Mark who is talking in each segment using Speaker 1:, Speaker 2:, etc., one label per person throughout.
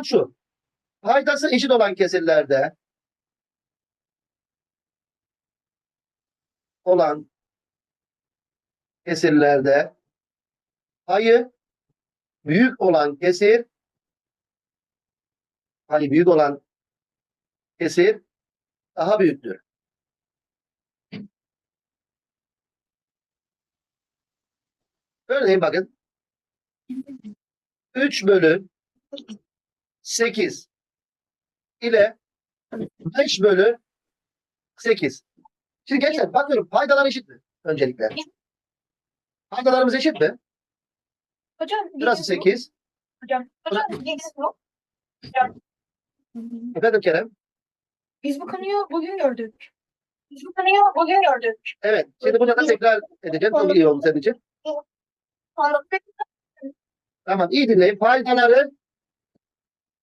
Speaker 1: Kural şu. Paydası eşit olan kesirlerde olan kesirlerde payı büyük olan kesir payı büyük olan kesir daha büyüktür. Örneğin bakın 3 bölü 8 ile 5 bölü 8. Şimdi gençler bakıyorum paydalar eşit mi? Öncelikle. Paydalarımız eşit mi?
Speaker 2: Hocam.
Speaker 1: Burası
Speaker 2: yediz bu.
Speaker 1: 8.
Speaker 2: Hocam. Hocam bu.
Speaker 1: Efendim Kerem?
Speaker 2: Biz bu konuyu bugün gördük. Biz bu konuyu bugün gördük.
Speaker 1: Evet. Şimdi bunu da tekrar edeceğim. Çok iyi oldu senin için. Tamam. iyi dinleyin. Paydaları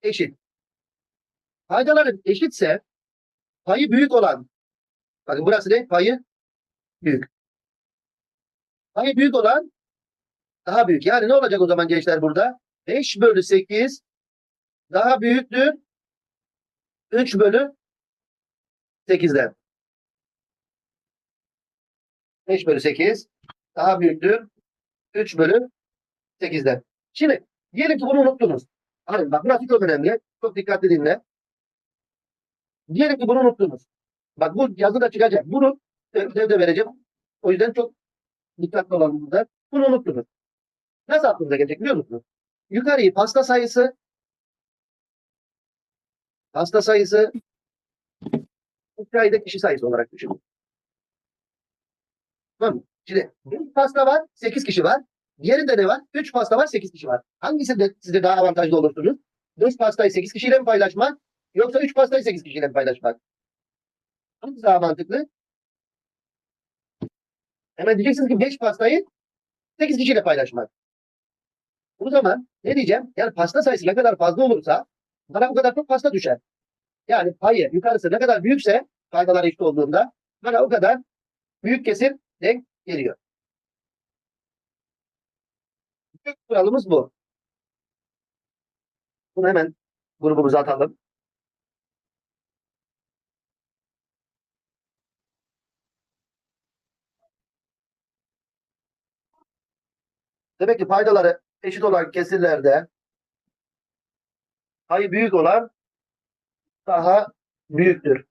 Speaker 1: eşit. Paydaları eşitse payı büyük olan bakın burası ne? Payı büyük. Payı büyük olan daha büyük. Yani ne olacak o zaman gençler burada? 5 bölü 8 daha büyüktür 3 bölü 8'den. 5 bölü 8 daha büyüktür 3 bölü 8'den. Şimdi diyelim ki bunu unuttunuz. Hani bak burası çok önemli. Çok dikkatli dinle. Diyelim ki bunu unuttunuz. Bak bu yazıda çıkacak. Bunu ödevde vereceğim. O yüzden çok dikkatli olalım burada. Bunu unuttunuz. Nasıl aklınıza gelecek biliyor musunuz? Yukarıyı pasta sayısı pasta sayısı aşağıda kişi sayısı olarak düşünün. Tamam mı? Şimdi bir pasta var, 8 kişi var. Diğerinde ne var? 3 pasta var, 8 kişi var. Hangisi de size daha avantajlı olursunuz? 5 pastayı 8 kişiyle mi paylaşmak? Yoksa 3 pastayı 8 kişiyle mi paylaşmak? Hangisi daha mantıklı? Hemen diyeceksiniz ki 5 pastayı 8 kişiyle paylaşmak. O zaman ne diyeceğim? Yani pasta sayısı ne kadar fazla olursa bana bu kadar çok pasta düşer. Yani payı yukarısı ne kadar büyükse faydalar eşit olduğunda bana o kadar büyük kesim denk geliyor. Kuralımız bu. Bunu hemen grubumuza atalım. Demek ki paydaları eşit olan kesirlerde payı büyük olan daha büyüktür.